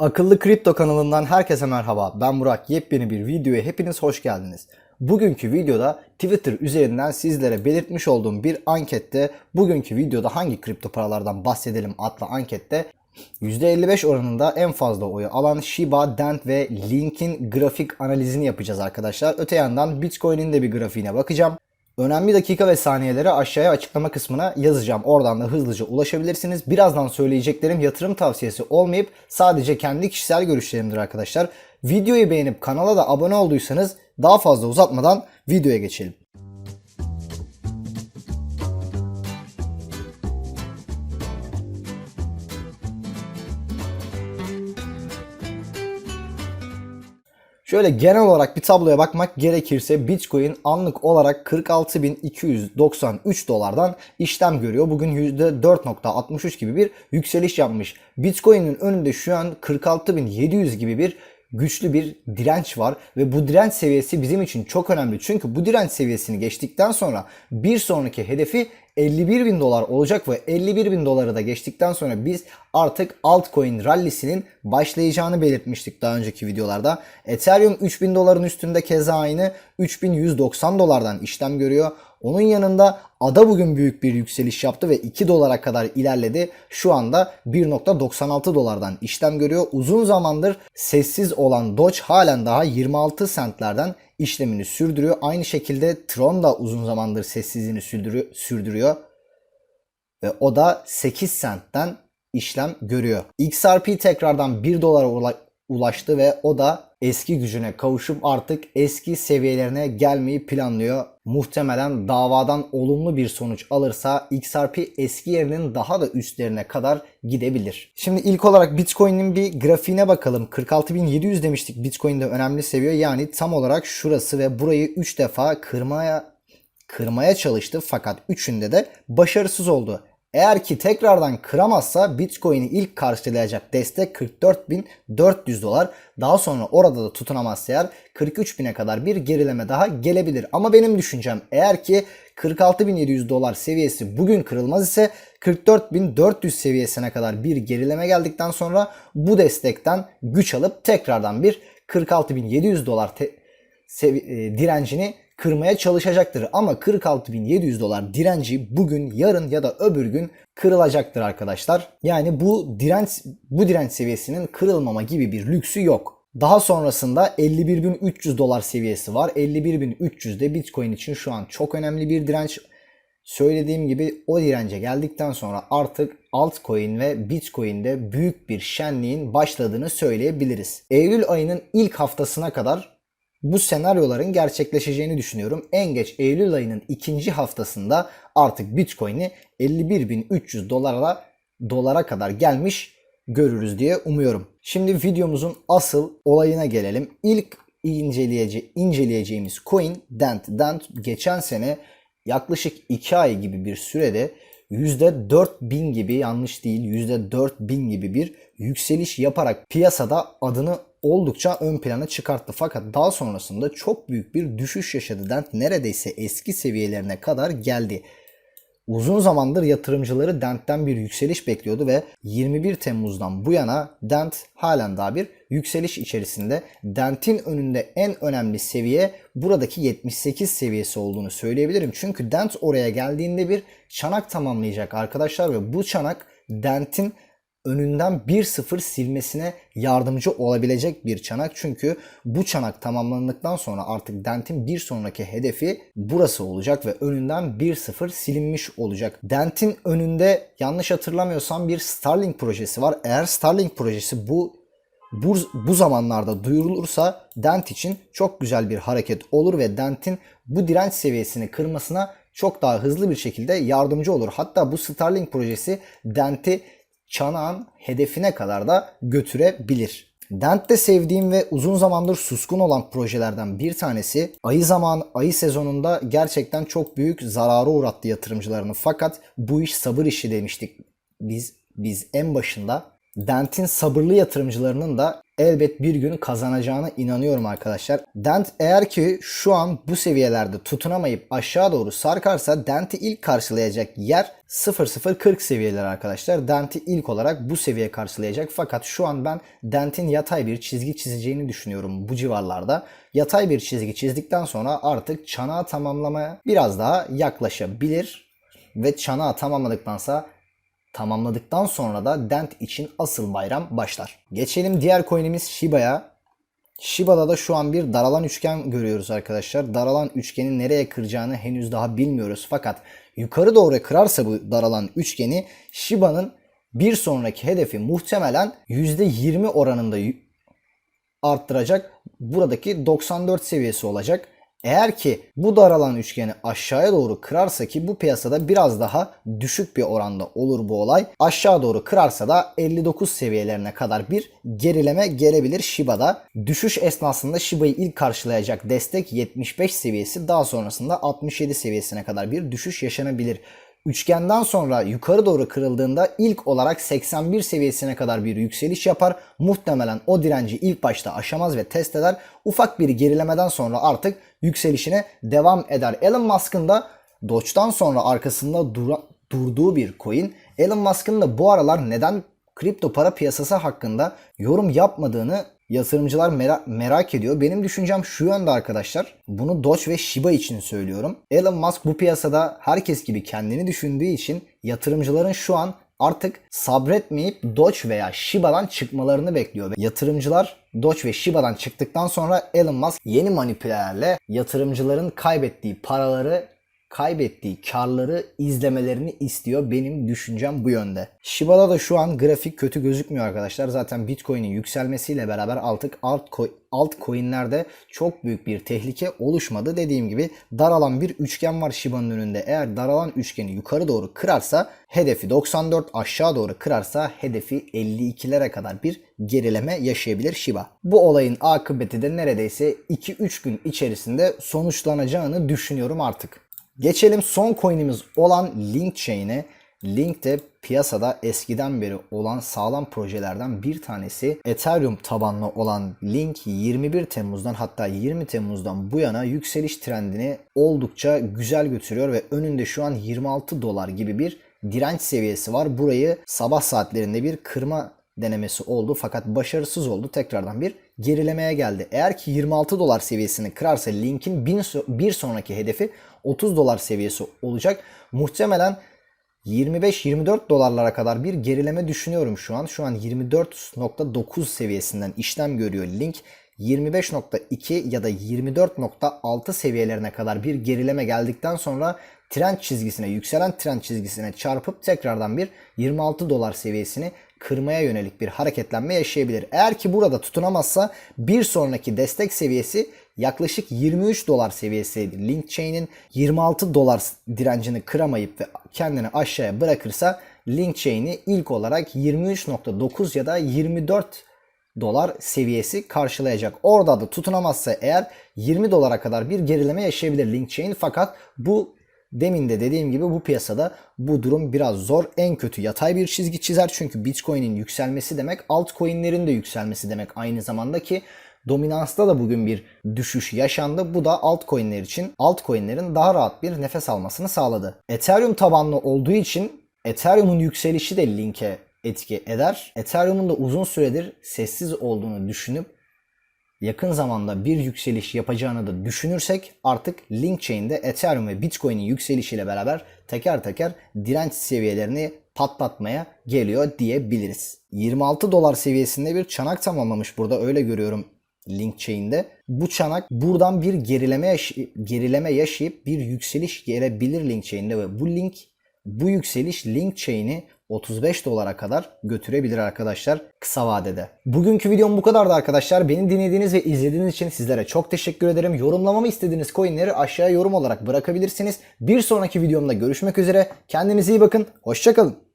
Akıllı Kripto kanalından herkese merhaba. Ben Murat. Yepyeni bir videoya hepiniz hoş geldiniz. Bugünkü videoda Twitter üzerinden sizlere belirtmiş olduğum bir ankette bugünkü videoda hangi kripto paralardan bahsedelim adlı ankette %55 oranında en fazla oyu alan Shiba, Dent ve Link'in grafik analizini yapacağız arkadaşlar. Öte yandan Bitcoin'in de bir grafiğine bakacağım. Önemli dakika ve saniyeleri aşağıya açıklama kısmına yazacağım. Oradan da hızlıca ulaşabilirsiniz. Birazdan söyleyeceklerim yatırım tavsiyesi olmayıp sadece kendi kişisel görüşlerimdir arkadaşlar. Videoyu beğenip kanala da abone olduysanız daha fazla uzatmadan videoya geçelim. Şöyle genel olarak bir tabloya bakmak gerekirse Bitcoin anlık olarak 46.293 dolardan işlem görüyor. Bugün %4.63 gibi bir yükseliş yapmış. Bitcoin'in önünde şu an 46.700 gibi bir güçlü bir direnç var ve bu direnç seviyesi bizim için çok önemli. Çünkü bu direnç seviyesini geçtikten sonra bir sonraki hedefi 51 bin dolar olacak ve 51 bin doları da geçtikten sonra biz artık altcoin rallisinin başlayacağını belirtmiştik daha önceki videolarda. Ethereum 3000 doların üstünde keza aynı 3190 dolardan işlem görüyor. Onun yanında ADA bugün büyük bir yükseliş yaptı ve 2 dolara kadar ilerledi. Şu anda 1.96 dolardan işlem görüyor. Uzun zamandır sessiz olan Doge halen daha 26 centlerden işlemini sürdürüyor. Aynı şekilde Tron da uzun zamandır sessizliğini sürdürüyor. Ve o da 8 centten işlem görüyor. XRP tekrardan 1 dolara ula- ulaştı ve o da eski gücüne kavuşup artık eski seviyelerine gelmeyi planlıyor. Muhtemelen davadan olumlu bir sonuç alırsa XRP eski yerinin daha da üstlerine kadar gidebilir. Şimdi ilk olarak Bitcoin'in bir grafiğine bakalım. 46.700 demiştik Bitcoin'de önemli seviye. Yani tam olarak şurası ve burayı 3 defa kırmaya kırmaya çalıştı fakat üçünde de başarısız oldu. Eğer ki tekrardan kıramazsa Bitcoin'i ilk karşılayacak destek 44.400 dolar. Daha sonra orada da tutunamazsa eğer 43.000'e kadar bir gerileme daha gelebilir. Ama benim düşüncem eğer ki 46.700 dolar seviyesi bugün kırılmaz ise 44.400 seviyesine kadar bir gerileme geldikten sonra bu destekten güç alıp tekrardan bir 46.700 dolar e, direncini kırmaya çalışacaktır. Ama 46.700 dolar direnci bugün, yarın ya da öbür gün kırılacaktır arkadaşlar. Yani bu direnç bu direnç seviyesinin kırılmama gibi bir lüksü yok. Daha sonrasında 51.300 dolar seviyesi var. 51.300 de Bitcoin için şu an çok önemli bir direnç. Söylediğim gibi o dirence geldikten sonra artık altcoin ve bitcoin'de büyük bir şenliğin başladığını söyleyebiliriz. Eylül ayının ilk haftasına kadar bu senaryoların gerçekleşeceğini düşünüyorum. En geç Eylül ayının ikinci haftasında artık Bitcoin'i 51.300 dolara dolara kadar gelmiş görürüz diye umuyorum. Şimdi videomuzun asıl olayına gelelim. İlk inceleyece inceleyeceğimiz coin Dent. Dent geçen sene yaklaşık 2 ay gibi bir sürede %4000 gibi yanlış değil %4000 gibi bir yükseliş yaparak piyasada adını oldukça ön plana çıkarttı. Fakat daha sonrasında çok büyük bir düşüş yaşadı. Dent neredeyse eski seviyelerine kadar geldi. Uzun zamandır yatırımcıları Dent'ten bir yükseliş bekliyordu ve 21 Temmuz'dan bu yana Dent halen daha bir yükseliş içerisinde. Dent'in önünde en önemli seviye buradaki 78 seviyesi olduğunu söyleyebilirim. Çünkü Dent oraya geldiğinde bir çanak tamamlayacak arkadaşlar ve bu çanak Dent'in önünden 1-0 silmesine yardımcı olabilecek bir çanak. Çünkü bu çanak tamamlandıktan sonra artık Dent'in bir sonraki hedefi burası olacak ve önünden 1-0 silinmiş olacak. Dent'in önünde yanlış hatırlamıyorsam bir Starlink projesi var. Eğer Starlink projesi bu bu, bu zamanlarda duyurulursa Dent için çok güzel bir hareket olur ve Dent'in bu direnç seviyesini kırmasına çok daha hızlı bir şekilde yardımcı olur. Hatta bu Starlink projesi Dent'i çanağın hedefine kadar da götürebilir. Dent'te sevdiğim ve uzun zamandır suskun olan projelerden bir tanesi ayı zaman ayı sezonunda gerçekten çok büyük zarara uğrattı yatırımcılarını. Fakat bu iş sabır işi demiştik biz biz en başında. Dent'in sabırlı yatırımcılarının da elbet bir gün kazanacağına inanıyorum arkadaşlar. Dent eğer ki şu an bu seviyelerde tutunamayıp aşağı doğru sarkarsa Dent'i ilk karşılayacak yer 0040 seviyeler arkadaşlar. Dent'i ilk olarak bu seviye karşılayacak. Fakat şu an ben Dent'in yatay bir çizgi çizeceğini düşünüyorum bu civarlarda. Yatay bir çizgi çizdikten sonra artık çanağı tamamlamaya biraz daha yaklaşabilir. Ve çanağı tamamladıktansa tamamladıktan sonra da Dent için asıl bayram başlar. Geçelim diğer coin'imiz Shiba'ya. Shiba'da da şu an bir daralan üçgen görüyoruz arkadaşlar. Daralan üçgeni nereye kıracağını henüz daha bilmiyoruz. Fakat yukarı doğru kırarsa bu daralan üçgeni Shiba'nın bir sonraki hedefi muhtemelen %20 oranında arttıracak. Buradaki 94 seviyesi olacak. Eğer ki bu daralan üçgeni aşağıya doğru kırarsa ki bu piyasada biraz daha düşük bir oranda olur bu olay. Aşağı doğru kırarsa da 59 seviyelerine kadar bir gerileme gelebilir Shiba'da. Düşüş esnasında Shiba'yı ilk karşılayacak destek 75 seviyesi daha sonrasında 67 seviyesine kadar bir düşüş yaşanabilir. Üçgenden sonra yukarı doğru kırıldığında ilk olarak 81 seviyesine kadar bir yükseliş yapar. Muhtemelen o direnci ilk başta aşamaz ve test eder. Ufak bir gerilemeden sonra artık yükselişine devam eder. Elon Musk'ın da Doge'dan sonra arkasında dura- durduğu bir coin. Elon Musk'ın da bu aralar neden kripto para piyasası hakkında yorum yapmadığını yatırımcılar mera- merak ediyor. Benim düşüncem şu yönde arkadaşlar. Bunu Doge ve Shiba için söylüyorum. Elon Musk bu piyasada herkes gibi kendini düşündüğü için yatırımcıların şu an artık sabretmeyip Doge veya Shiba'dan çıkmalarını bekliyor. Ve yatırımcılar Doge ve Shiba'dan çıktıktan sonra Elon Musk yeni manipülerle yatırımcıların kaybettiği paraları kaybettiği karları izlemelerini istiyor. Benim düşüncem bu yönde. Shiba'da da şu an grafik kötü gözükmüyor arkadaşlar. Zaten Bitcoin'in yükselmesiyle beraber artık altcoin, altcoin'lerde çok büyük bir tehlike oluşmadı. Dediğim gibi daralan bir üçgen var Shiba'nın önünde. Eğer daralan üçgeni yukarı doğru kırarsa hedefi 94 aşağı doğru kırarsa hedefi 52'lere kadar bir gerileme yaşayabilir Shiba. Bu olayın akıbeti de neredeyse 2-3 gün içerisinde sonuçlanacağını düşünüyorum artık. Geçelim son coin'imiz olan Link Chain'e. Link de piyasada eskiden beri olan sağlam projelerden bir tanesi. Ethereum tabanlı olan Link 21 Temmuz'dan hatta 20 Temmuz'dan bu yana yükseliş trendini oldukça güzel götürüyor ve önünde şu an 26 dolar gibi bir direnç seviyesi var. Burayı sabah saatlerinde bir kırma denemesi oldu fakat başarısız oldu. Tekrardan bir gerilemeye geldi. Eğer ki 26 dolar seviyesini kırarsa Link'in bir sonraki hedefi 30 dolar seviyesi olacak. Muhtemelen 25-24 dolarlara kadar bir gerileme düşünüyorum şu an. Şu an 24.9 seviyesinden işlem görüyor Link. 25.2 ya da 24.6 seviyelerine kadar bir gerileme geldikten sonra trend çizgisine, yükselen trend çizgisine çarpıp tekrardan bir 26 dolar seviyesini kırmaya yönelik bir hareketlenme yaşayabilir. Eğer ki burada tutunamazsa bir sonraki destek seviyesi yaklaşık 23 dolar seviyesi Link Chain'in 26 dolar direncini kıramayıp ve kendini aşağıya bırakırsa Link Chain'i ilk olarak 23.9 ya da 24 dolar seviyesi karşılayacak. Orada da tutunamazsa eğer 20 dolara kadar bir gerileme yaşayabilir Link Chain fakat bu Demin de dediğim gibi bu piyasada bu durum biraz zor. En kötü yatay bir çizgi çizer çünkü Bitcoin'in yükselmesi demek altcoin'lerin de yükselmesi demek aynı zamanda ki dominansta da bugün bir düşüş yaşandı. Bu da altcoin'ler için altcoin'lerin daha rahat bir nefes almasını sağladı. Ethereum tabanlı olduğu için Ethereum'un yükselişi de Link'e etki eder. Ethereum'un da uzun süredir sessiz olduğunu düşünüp yakın zamanda bir yükseliş yapacağını da düşünürsek artık Link Chain'de Ethereum ve Bitcoin'in yükselişiyle beraber teker teker direnç seviyelerini patlatmaya geliyor diyebiliriz. 26 dolar seviyesinde bir çanak tamamlamış burada öyle görüyorum Link Chain'de. Bu çanak buradan bir gerileme yaşı- gerileme yaşayıp bir yükseliş gelebilir Link Chain'de ve bu link bu yükseliş Link Chain'i 35 dolara kadar götürebilir arkadaşlar kısa vadede. Bugünkü videom bu kadardı arkadaşlar. Beni dinlediğiniz ve izlediğiniz için sizlere çok teşekkür ederim. Yorumlamamı istediğiniz coinleri aşağıya yorum olarak bırakabilirsiniz. Bir sonraki videomda görüşmek üzere. Kendinize iyi bakın. Hoşçakalın.